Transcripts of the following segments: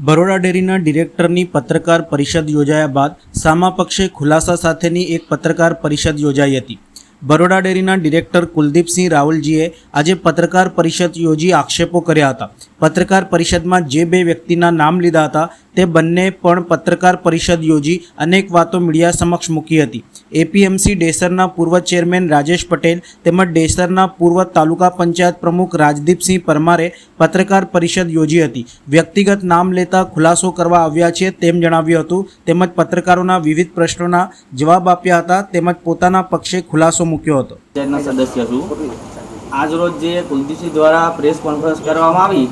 બરોડા ડેરીના ડિરેક્ટરની પત્રકાર પરિષદ યોજાયા બાદ સામા પક્ષે ખુલાસા સાથેની એક પત્રકાર પરિષદ યોજાઈ હતી. બરોડા ડેરીના ડિરેક્ટર કુલદીપસિંહ રાવલજીએ આજે પત્રકાર પરિષદ યોજી આક્ષેપો કર્યા હતા. પત્રકાર પરિષદમાં જે બે વ્યક્તિના નામ લીધા હતા, તે બંને પણ પત્રકાર પરિષદ યોજી અનેક વાતો મીડિયા સમક્ષ મૂકી હતી. એપીએમસી ડેસરના પૂર્વ ચેરમેન રાજેશ પટેલ તેમજ ડેસરના પૂર્વ તાલુકા પંચાયત પ્રમુખ રાજદીપસિંહ પરમારે પત્રકાર પરિષદ યોજી હતી. વ્યક્તિગત નામ લેતા ખુલાસો કરવા આવ્યા છે તેમ જણાવ્યું હતું. તેમજ પત્રકારોના વિવિધ પ્રશ્નોના જવાબ આપ્યા હતા તેમજ પોતાના પક્ષે ખુલાસો મૂક્યો હતો. સદસ્ય છું. આજ રોજ જે કુલદીપસિંહ દ્વારા પ્રેસ કોન્ફરન્સ કરવામાં આવી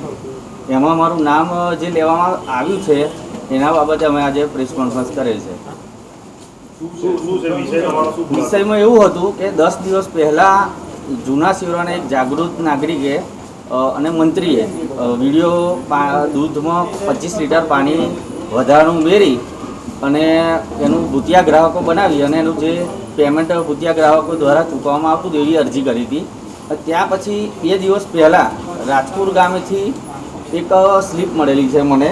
એમાં મારું નામ જે લેવામાં આવ્યું છે એના બાબતે અમે આજે પ્રેસ કોન્ફરન્સ કરેલ છે. વિષયમાં એવું હતું કે દસ દિવસ પહેલાં જૂના શિવરાના એક જાગૃત નાગરિકે અને મંત્રીએ વીડિયો દૂધમાં પચીસ લીટર પાણી વધારાનું ઉમેરી અને એનું ભૂતિયા ગ્રાહકો બનાવી અને એનું જે પેમેન્ટ ભૂતિયા ગ્રાહકો દ્વારા ચૂકવવામાં આવતું તેવી અરજી કરી હતી. ત્યાં પછી બે દિવસ પહેલાં રાજપુર ગામેથી એક સ્લીપ મળેલી છે મને.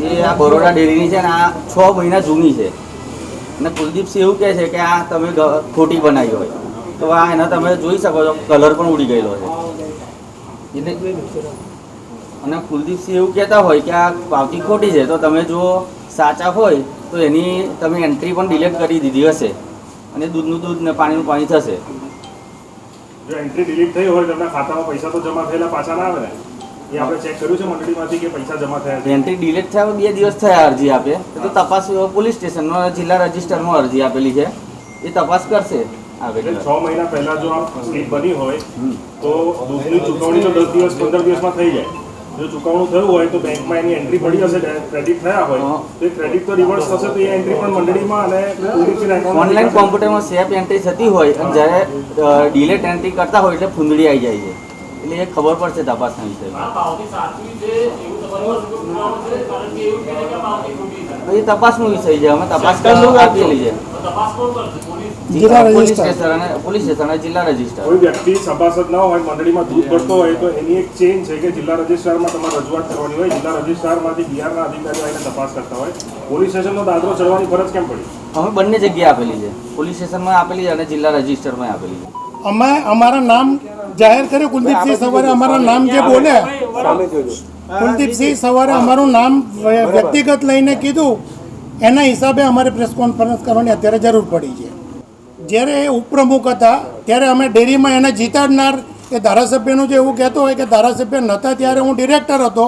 જે આ બરોડા ડેરીની છે ને, આ છ મહિના જૂની છે. અને કુલદીપસિંહ એવું કહે છે કે આ તમે ખોટી બનાવી હોય. તો આ એના તમે જોઈ શકો છો, કલર પણ ઉડી ગયેલો છે. એટલે અને કુલદીપસિંહ એવું કહેતા હોય કે આ પાવતી ખોટી છે, તો તમે જો સાચા હોય, તો એની તમે એન્ટ્રી પણ ડિલેટ કરી દીધી હશે. અને દૂધનું દૂધ ને પાણીનું પાણી થશે. જો એન્ટ્રી ડિલીટ થઈ હોય તમને ખાતામાં પૈસા તો જમા થયેલા પાછા ના આવે ને? એ આપણે ચેક કર્યું છે મંડળીમાંથી કે પૈસા જમા થયા છે? એન્ટ્રી ડિલીટ થયા બે દિવસ થયા અરજી આપે. તો તપાસ પોલીસ સ્ટેશનમાં જિલ્લા રજિસ્ટરમાં અરજી આપેલી છે. એ તપાસ કરશે. એટલે છ મહિના પહેલા જો આ સ્લીપ બની હોય તો દૂધની ચૂકવણી તો દસ દિવસ પંદર દિવસમાં થઈ જાય. જો ચૂકવણું થયું હોય તો બેંકમાં એની એન્ટ્રી પડી હશે ક્રેડિટ થયા હોય તો એ ક્રેડિટ તો રિવર્સ થશે તો એ એન્ટ્રી પણ મંડળીમાં અને ઓનલાઈન કોમ્પ્યુટરમાં સેફ એન્ટ્રી થતી હોય અને જ્યારે ડિલેટ એન્ટ્રી કરતા હોય એટલે ફૂંદડી આવી જાય છે. એટલે એ ખબર પડશે તપાસના વિષય એ તપાસનો વિષય છે અમે તપાસ કરી લઈએ તપાસ કોણ police register. Station police station અને જિલ્લા રજિસ્ટર કોઈ વ્યક્તિ સભાસદ ન હોય મંડળીમાં દૂધ ભરતો હોય તો એની એક ચેન છે કે જિલ્લા રજિસ્ટ્રારમાં તમારે રજૂઆત કરવાની હોય. જિલ્લા રજિસ્ટ્રારમાંથી બિહારના અધિકારીઓ આવીને તપાસ કરતા હોય. પોલીસ સ્ટેશનનો દાદરો ચડવાની ફરજ કેમ પડી? અમે બંને જગ્યાએ આપેલી છે. પોલીસ સ્ટેશનમાં આપેલી છે અને જિલ્લા રજિસ્ટરમાં આપેલી છે. અમે અમારા નામ જાહેર કર્યું કુલદીપસિંહ સવારે અમારા નામ જે બોલે. કુલદીપસિંહ સવારે અમારું નામ વ્યક્તિગત લઈને કીધું. એના હિસાબે અમારે પ્રેસ કોન્ફરન્સ કરવાની અત્યારે જરૂર પડી છે. જ્યારે એ ઉપપ્રમુખ હતા, ત્યારે અમે ડેરીમાં એને જીતાડનાર એ ધારાસભ્યનું જે એવું કહેતો હોય કે ધારાસભ્ય નહોતા ત્યારે હું ડિરેક્ટર હતો.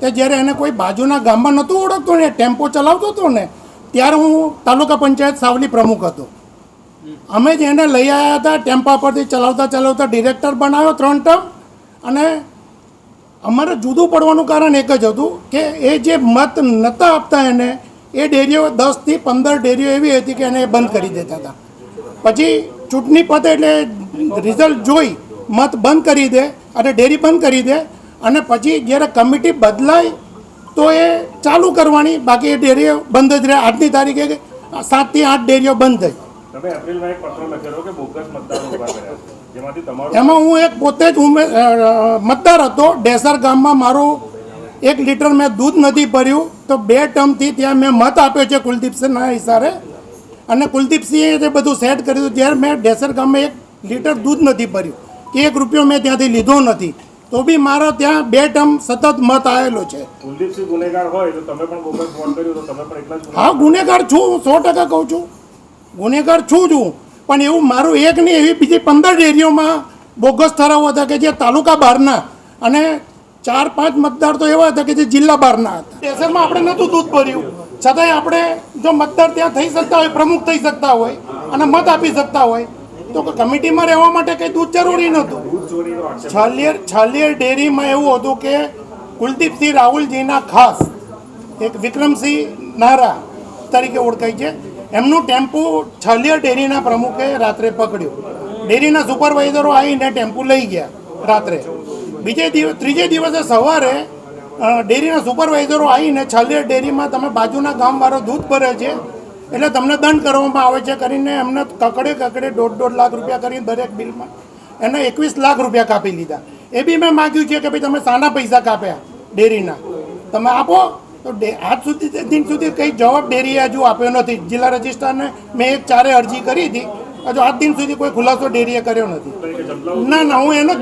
તે જ્યારે એને કોઈ બાજુના ગામમાં નહોતું ઓળખતો ને, ટેમ્પો ચલાવતો હતો ને, ત્યારે હું તાલુકા પંચાયત સાવલી પ્રમુખ હતો. અમે જ એને લઈ આવ્યા હતા, ટેમ્પા પરથી ચલાવતા ચલાવતા ડિરેક્ટર બનાવ્યો ત્રણ ટર્મ અને અમારે જુદું પડવાનું કારણ એક જ હતું કે એ જે મત નહોતા આપતા એને, એ ડેરીઓ દસથી પંદર ડેરીઓ એવી હતી કે એને બંધ કરી દેતા હતા. પછી ચૂંટણી પતે એટલે રિઝલ્ટ જોઈ મત બંધ કરી દે અને ડેરી બંધ કરી દે અને પછી જ્યારે કમિટી બદલાય તો એ ચાલુ કરવાની. બાકી એ ડેરીઓ બંધ જ રહે. આજની તારીખે સાતથી આઠ ડેરીઓ બંધ થઈ. એમાં હું એક પોતે જ મતદાર હતો. ડેસર ગામમાં મારું એક લીટર મેં દૂધ નથી ભર્યું. તો બે ટર્મથી ત્યાં મેં મત આપ્યો છે કુલદીપસિંહના હિસારે. અને કુલદીપસિંહે જે બધું સેટ કર્યું હતું ત્યારે મેં ડેસર ગામે એક લીટર દૂધ નથી ભર્યું કે એક રૂપિયો મેં ત્યાંથી લીધો નથી તો બી મારો ત્યાં બે ટર્મ સતત મત આવેલો છે. કુલદીપસિંહ ગુનેગાર હોય તો તમે પણ બોગસ વોટ કર્યું તો તમે પણ એટલા હા ગુનેગાર છું સો ટકા કહું છું. ગુનેગાર છું છું પણ એવું મારું એક નહીં એવી બીજી પંદર ડેરીઓમાં બોગસ ઠરાવો હતા કે જે તાલુકા બહારના અને ચાર પાંચ મતદાર તો એવા હતા કે જે જિલ્લા બહારના હતા. સ્ટેશનમાં આપણે નહોતું દૂધ ભર્યું. છતાંય આપણે જો મતદાર ત્યાં થઈ શકતા હોય, પ્રમુખ થઈ શકતા હોય અને મત આપી શકતા હોય, તો કમિટીમાં રહેવા માટે કંઈ દૂધ જરૂરી નહોતું. છાલિયર છાલિયર ડેરીમાં એવું હતું કે કુલદીપસિંહ રાહુલજીના ખાસ એક વિક્રમસિંહ નારા તરીકે ઓળખાય છે. એમનું ટેમ્પો છાલિયર ડેરીના પ્રમુખે રાત્રે પકડ્યું. ડેરીના સુપરવાઇઝરો આવીને ટેમ્પો લઈ ગયા રાત્રે. બીજે દિવસ ત્રીજે દિવસે સવારે ડેરીના સુપરવાઇઝરો આવીને છાલિયર ડેરીમાં તમે બાજુના ગામવાળો દૂધ ભરે છે, એટલે તમને દંડ કરવામાં આવે છે કરીને એમને કકડે કકડે દોઢ દોઢ લાખ રૂપિયા કરીને દરેક બિલમાં એને એકવીસ લાખ રૂપિયા કાપી લીધા. એ બી મેં માગ્યું છે કે ભાઈ તમે સાના પૈસા કાપ્યા ડેરીના. તમે આપો? તો આજ સુધી દિન સુધી કંઈ જવાબ ડેરીએ હજુ આપ્યો નથી. જિલ્લા રજિસ્ટ્રારને મેં એક ચારે અરજી કરી હતી. હજુ આજ દિન સુધી કોઈ ખુલાસો ડેરીએ કર્યો નથી. ના ના, હું એનો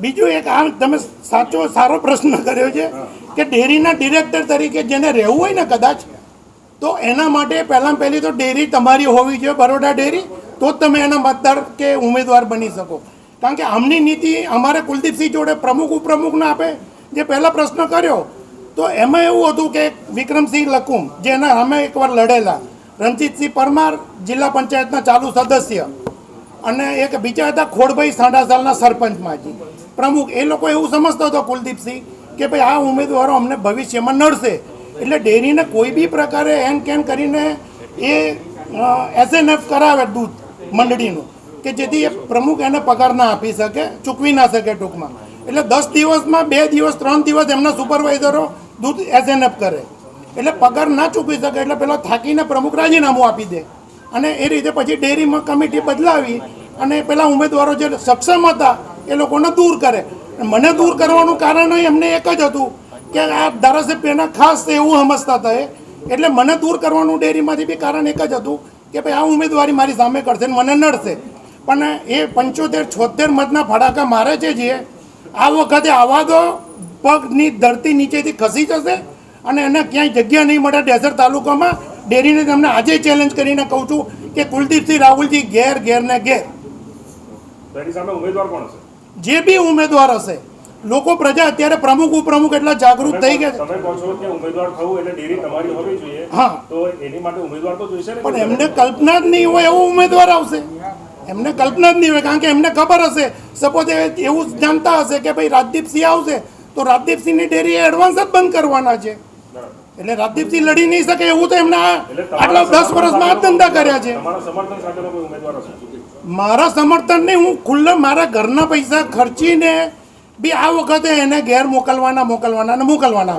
બીજું એક આ તમે સાચો સારો પ્રશ્ન કર્યો છે કે ડેરીના ડિરેક્ટર તરીકે જેને રહેવું હોય ને કદાચ તો એના માટે પહેલાં પહેલી તો ડેરી તમારી હોવી જોઈએ બરોડા ડેરી તો જ તમે એના મતદાર કે ઉમેદવાર બની શકો. કારણ કે આમની નીતિ અમારે કુલદીપસિંહ જોડે પ્રમુખ ઉપપ્રમુખને આપે જે પહેલા પ્રશ્ન કર્યો તો એમાં એવું હતું કે વિક્રમસિંહ લકુમ જેના અમે એકવાર લડેલા રણજીતસિંહ પરમાર જિલ્લા પંચાયતના ચાલુ સદસ્ય અને એક બીજા હતા ખોડભાઈ સાંડાસાલના સરપંચમાંથી પ્રમુખ, એ લોકો એવું સમજતો હતો કુલદીપસિંહ કે ભાઈ આ ઉમેદવારો અમને ભવિષ્યમાં નડશે. એટલે ડેરીને કોઈ બી પ્રકારે એન કેન કરીને એ એસએનએફ કરાવે દૂધ મંડળીનું, કે જેથી એ પ્રમુખ એને પગાર ના આપી શકે, ચૂકવી ના શકે ટૂંકમાં. એટલે દસ દિવસમાં બે દિવસ, ત્રણ દિવસ એમના સુપરવાઇઝરો દૂધ એસએનએફ કરે. એટલે પગાર ના ચૂકવી શકે, એટલે પેલો થાકીને પ્રમુખ રાજીનામું આપી દે. અને એ રીતે પછી ડેરીમાં કમિટી બદલાવી અને પેલા ઉમેદવારો જે સક્ષમ હતા એ લોકોને દૂર કરે. મને દૂર કરવાનું કારણ એમને એક જ હતું કે આ ધારાસભ્યના ખાસ એવું સમજતા હતા એટલે મને દૂર કરવાનું ડેરીમાંથી બી કારણ એક જ હતું કે ભાઈ આ ઉમેદવારી મારી સામે કરશે ને મને નડશે. પણ એ પંચોતેર, છોતેર મતના ફડાકા મારે છે જે, આ વખતે આવા તો પગની ધરતી નીચેથી ખસી જશે અને એને ક્યાંય જગ્યા નહીં મળે ડેઝર તાલુકામાં. ડેરીને તમને આજે ચેલેન્જ કરીને કહું છું કે કુલદીપસિંહ રાહુલજી ઘેર ઘેર ને ઘેર. તો સામે ઉમેદવાર કોણ હશે? જે બી ઉમેદવાર હશે લોકો પ્રજા અત્યારે પ્રમુખ ઉપપ્રમુખ એટલા જાગૃત થઈ ગયા છે. તમે કહો છો કે ઉમેદવાર થવું એટલે ડેરી તમારી હોવી જોઈએ. હા. તો એની માટે ઉમેદવાર તો જોઈશે ને પણ એમને કલ્પના જ નહીં હોય એવો ઉમેદવાર આવશે. એમને કલ્પના જ નહીં હોય કારણ કે એમને ખબર હશે. સપોઝ એવું જ જાણતા હશે કે ભાઈ રાજદીપસિંહ આવશે તો રાજદીપસિંહની ડેરી એડવાન્સ જ બંધ કરવાના છે. એટલે રાજદીપસિંહ લડી નહીં શકે એવું તો એમના આટલા દસ વર્ષમાં આ ધંધા કર્યા છે. મારા સમર્થનને હું ખુલ્લા મારા ઘરના પૈસા ખર્ચીને બી આ વખતે એને ઘેર મોકલવાના મોકલવાના ને મોકલવાના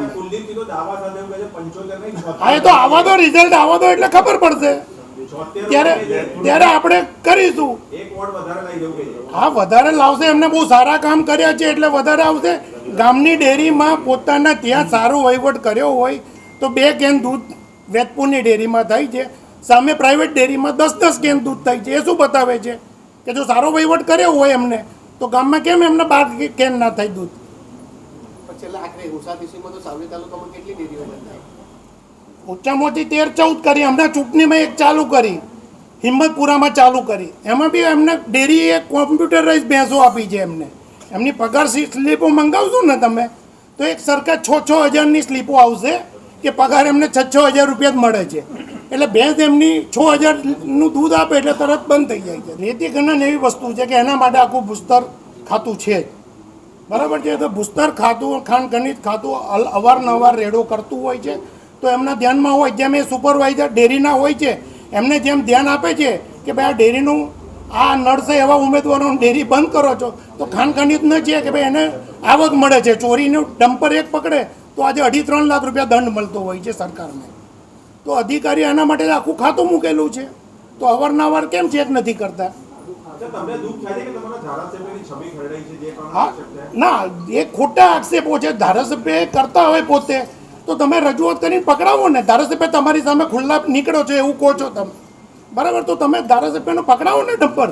હા એ તો આવા દો રિઝલ્ટ આવા દો એટલે ખબર પડશે. ત્યારે ત્યારે આપણે કરીશું. હા વધારે લાવશે. એમને બહુ સારા કામ કર્યા છે એટલે વધારે આવશે. ગામની ડેરીમાં પોતાના ત્યાં સારો વહીવટ કર્યો હોય તો બે કેન દૂધ વેતપુરની ડેરીમાં થાય છે. સામે પ્રાઇવેટ ડેરીમાં દસ દસ કેન દૂધ થાય છે. એ શું બતાવે છે? કે જો સારો વહીવટ કર્યો હોય એમને તો ગામમાં કેમ એમને બાર કેન ના થાય દૂધ? ઓછામાં ઓછી તેર ચૌદ કરી. હમણાં ચૂંટણીમાં એક ચાલુ કરી. હિંમતપુરામાં ચાલુ કરી. એમાં બી એમને ડેરીએ કોમ્પ્યુટરાઇઝ ભેંસો આપી છે એમને. એમની પગાર સ્લીપો મંગાવશો ને તમે તો એક સરકાર છ છ હજારની સ્લીપો આવશે કે પગાર એમને છ છ હજાર રૂપિયા જ મળે છે. એટલે ભેંસ એમની છ હજારનું દૂધ આપે એટલે તરત બંધ થઈ જાય છે. રેતી ગણન એવી વસ્તુ છે કે એના માટે આખું ભૂસ્તર ખાતું છે બરાબર છે? તો ભૂસ્તર ખાતું ખાંડ ગણિત ખાતું અવારનવાર રેડો કરતું હોય છે. તો એમના ધ્યાનમાં હોય, જેમ એ સુપરવાઇઝર ડેરીના હોય છે, એમને જેમ ધ્યાન આપે છે કે ભાઈ આ ડેરીનું, આ નડશે એવા ઉમેદવારોનું ડેરી બંધ કરો છો, તો ખાંડ ગણિત ન છે કે ભાઈ એને આવક મળે છે. ચોરીનું ડમ્પર એક પકડે, તો આજે અઢી ત્રણ લાખ રૂપિયા દંડ મળતો હોય છે સરકારને. તો અધિકારી આના માટે આખું ખાતું મૂકેલું છે. તો અવારનવાર કેમ ચેક નથી કરતા? ના એ ખોટા આક્ષેપો છે. ધારાસભ્ય કરતા હોય પોતે. તો તમે રજૂઆત કરીને પકડાવો ને. ધારાસભ્ય તમારી સામે ખુલ્લા નીકળો છો એવું કહો છો તમે. બરાબર? તો તમે ધારાસભ્યનો પકડાવો ને ડમ્પર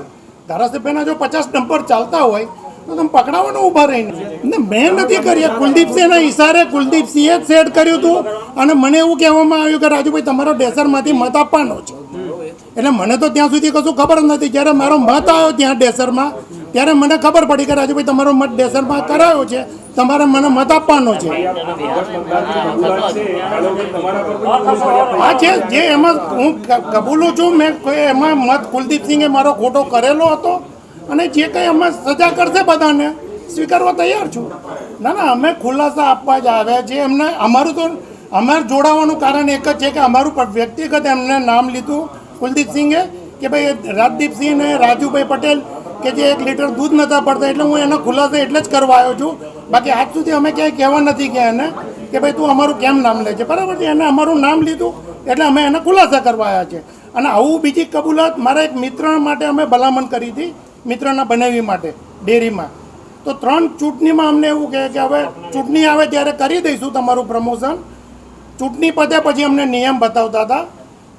ધારાસભ્યના જો પચાસ ડમ્પર ચાલતા હોય તો તમે પકડાવો ને ઊભા રહીને. ને મેં નથી કરી કુલદીપસિંહના ઈશારે કુલદીપસિંહે જ સેટ કર્યું હતું. અને મને એવું કહેવામાં આવ્યું કે રાજુભાઈ, તમારો ડેસરમાંથી મત આપવાનો છે. એટલે મને તો ત્યાં સુધી કશું ખબર નથી. જ્યારે મારો મત આવ્યો ત્યાં ડેસરમાં, ત્યારે મને ખબર પડી કે રાજુભાઈ, તમારો મત ડેસરમાં કરાયો છે. તમારે મને મત આપવાનો છે. હા, છે, જે એમાં હું કબૂલું છું, મેં એમાં મત કુલદીપસિંહે મારો ખોટો કરેલો હતો. અને જે કંઈ અમે સજા કરશે બધાને સ્વીકારવા તૈયાર છું. ના ના, અમે ખુલાસા આપવા જ આવ્યા છે. એમને અમારું તો, અમારે જોડાવાનું કારણ એક જ છે કે અમારું વ્યક્તિગત એમને નામ લીધું કુલદીપસિંહે કે ભાઈ રાજદીપસિંહ ને રાજુભાઈ પટેલ કે જે એક લીટર દૂધ નતા પડતા એટલે હું એનો ખુલાસો એટલે જ કરવા આવ્યો છું. બાકી આજ સુધી અમે ક્યાંય કહેવા નથી ગયા એને કે ભાઈ તું અમારું કેમ નામ લે છે? બરાબર છે, એને અમારું નામ લીધું એટલે અમે એને ખુલાસા કરવા આવ્યા છે. અને આવું બીજી કબૂલાત મારા એક મિત્ર માટે અમે ભલામણ કરી હતી, મિત્રના બનાવી માટે, ડેરીમાં. તો ત્રણ ચૂંટણીમાં અમને એવું કહે કે હવે ચૂંટણી આવે ત્યારે કરી દઈશું તમારું પ્રમોશન. ચૂંટણી પતે પછી અમને નિયમ બતાવતા હતા.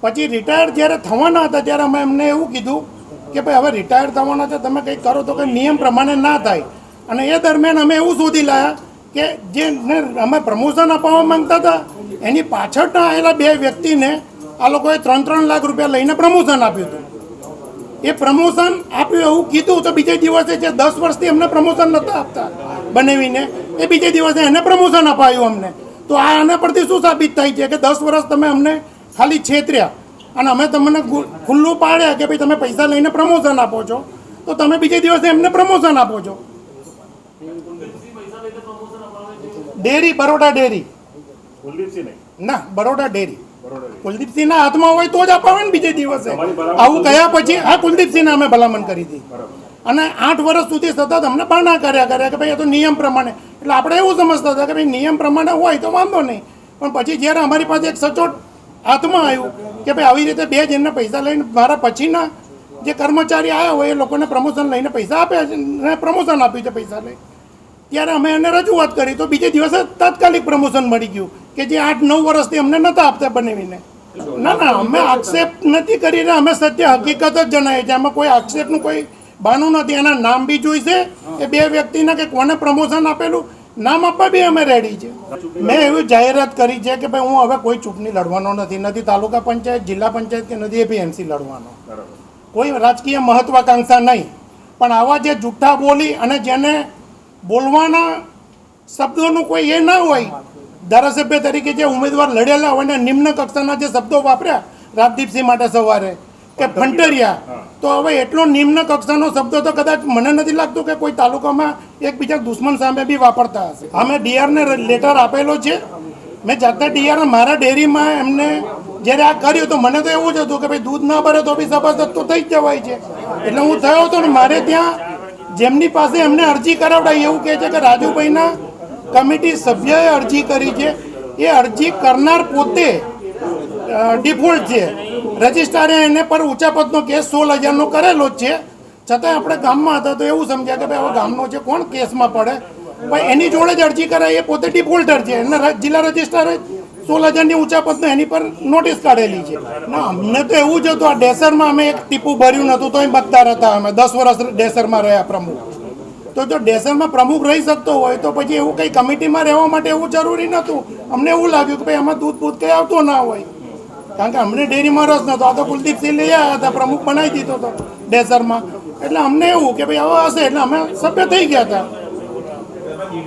પછી રિટાયર જ્યારે થવાના હતા ત્યારે અમે એમને એવું કીધું કે ભાઈ હવે રિટાયર થવાના છે, તમે કંઈક કરો તો કંઈ નિયમ પ્રમાણે ના થાય. અને એ દરમિયાન અમે એવું શોધી લાયા કે જે અમે પ્રમોશન અપાવવા માંગતા હતા, એની પાછળના આવેલા બે વ્યક્તિને આ લોકોએ ત્રણ ત્રણ લાખ રૂપિયા લઈને પ્રમોશન આપ્યું હતું. એ પ્રમોશન આપ્યું એવું કીધું તો બીજે દિવસે જે દસ વર્ષથી અમને પ્રમોશન નહોતા આપતા બનાવીને એ બીજે દિવસે એને પ્રમોશન અપાયું અમને. તો આ આના પરથી શું સાબિત થાય છે કે દસ વર્ષ તમે અમને ખાલી છેતર્યા અને અમે તમને ખુલ્લું પાડ્યા કે ભાઈ તમે પૈસા લઈને પ્રમોશન આપો છો તો તમે બીજે દિવસે એમને પ્રમોશન આપો છો. Dairy Baroda dairy. ના બરોડા ડેરી. કુલદીપસિંહના હાથમાં હોય તો જ અપાવે ને બીજે દિવસે. આવું કયા પછી આ કુલદીપસિંહને અમે ભલામણ કરી હતી. અને આઠ વર્ષ સુધી સતત અમને બાના કર્યા કર્યા કે ભાઈ એ તો નિયમ પ્રમાણે. એટલે આપણે એવું સમજતા હતા કે ભાઈ નિયમ પ્રમાણે હોય તો વાંધો નહીં. પણ પછી જ્યારે અમારી પાસે એક સચોટ હાથમાં આવ્યું કે ભાઈ આવી રીતે બે જણને પૈસા લઈને મારા પછીના જે કર્મચારી આવ્યા હોય એ લોકોને પ્રમોશન લઈને પૈસા આપ્યા છે અને પ્રમોશન આપ્યું છે પૈસા લઈ ત્યારે અમે એને રજૂઆત કરી તો બીજે દિવસે તાત્કાલિક પ્રમોશન મળી ગયું. કે જે આઠ નવ વર્ષથી અમને નહોતા આપતા બનાવીને. ના ના, અમે આક્ષેપ નથી કરીને અમે સત્ય હકીકત જ જણાવીએ છીએ. અમે કોઈ આક્ષેપનું કોઈ બાનું નથી. એના નામ બી જોઈશે એ બે વ્યક્તિના કે કોને પ્રમોશન આપેલું, નામ આપવા બી અમે રેડી છે. મેં એવી જાહેરાત કરી છે કે ભાઈ, હું હવે કોઈ ચૂંટણી લડવાનો નથી. નથી તાલુકા પંચાયત, જિલ્લા પંચાયત કે નથી એપીએમસી લડવાનો. કોઈ રાજકીય મહત્વાકાંક્ષા નહીં. પણ આવા જે જૂઠા બોલી અને જેને બોલવાના શબ્દોનું કોઈ એ ના હોય ધારાસભ્ય તરીકે જે ઉમેદવાર લડેલા હોય ને નિમ્ન કક્ષાના જે શબ્દો વાપર્યા રાજદીપસિંહ માટે સવારે કે ફંટરિયા તો હવે એટલો નિમ્ન કક્ષાનો શબ્દ તો કદાચ મને નથી લાગતું કે કોઈ તાલુકામાં એકબીજા દુશ્મન સામે બી વાપરતા હશે. અમે ડીઆરને લેટર આપેલો છે. મેં જાતે ડીઆર મારા ડેરીમાં એમને જ્યારે આ કર્યું તો મને તો એવું જ હતું કે ભાઈ દૂધ ના ભરે તો બી સભાસદ તો થઈ જ જવાય છે. એટલે હું થયો હતો ને મારે ત્યાં જેમની પાસે એમને અરજી કરાવડાવી એવું કહે છે કે રાજુભાઈના કમિટી સભ્યએ અરજી કરી છે. એ અરજી કરનાર પોતે ડિફોલ્ટ છે. રજિસ્ટ્રારે એને પર ઊંચા પદનો કેસ સોળ હજારનો કરેલો જ છે. છતાં આપણે ગામમાં હતા તો એવું સમજ્યા કે ભાઈ હવે ગામનો છે, કોણ કેસમાં પડે? પણ એની જોડે જ અરજી કરાય એ પોતે ડિફોલ્ટર છે. એને જિલ્લા રજિસ્ટ્રારે સોળ હજારની ઊંચા પદનો એની પર નોટિસ કાઢેલી છે. ના, અમને તો એવું જ હતું. આ ડેસરમાં અમે એક ટીપું ભર્યું નહોતું એ મતદાર હતા અમે. દસ વર્ષ ડેસરમાં રહ્યા પ્રમુખ. તો જો ડેસરમાં પ્રમુખ રહી શકતો હોય તો પછી એવું કંઈ કમિટીમાં રહેવા માટે એવું જરૂરી નહોતું. અમને એવું લાગ્યું કે ભાઈ આમાં દૂધ બૂધ કંઈ આવતો ના હોય. કારણ કે અમને ડેરીમાં રસ નહોતો. આ તો કુલદીપસિંહ લઈ આવ્યા હતા, પ્રમુખ બનાવી દીધો હતો ડેસરમાં એટલે અમને એવું કે ભાઈ હવે હશે, એટલે અમે સભ્ય થઈ ગયા હતા.